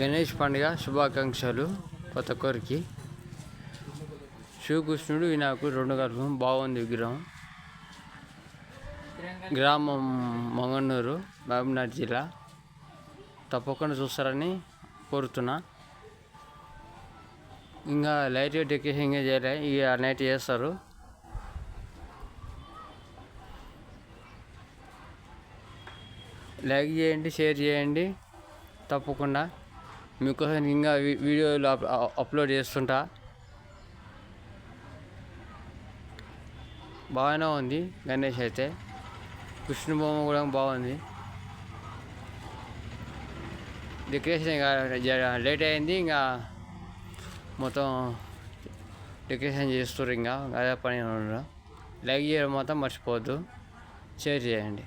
గణేష్ పండుగ శుభాకాంక్షలు కొత్త కోరికి శ్రీకృష్ణుడు నాకు రెండు గర్భం బాగుంది విగ్రహం. గ్రామం మంగన్నూరు మహబూబ్నగర్ జిల్లా. తప్పకుండా చూస్తారని కోరుతున్నా. ఇంకా లైట్ డెకరేషన్ చేయాలి చేయలే ఇక నైట్ చేస్తారు. లైక్ చేయండి షేర్ చేయండి. తప్పకుండా. మీకోసం ఇంకా వీ- వీడియోలు అప్- అప్లోడ్ చేస్తుంటా. బాగానే ఉంది గణేష్ అయితే. కృష్ణ బొమ్మ కూడా బాగుంది. డెకరేషన్ ఇంకా లేట్ అయింది ఇంకా మొత్తం డెకరేషన్ చేస్తారు ఇంకా. అదే పని లైక్ చేయడం మాత్రం మర్చిపోవద్దు. షేర్ చేయండి.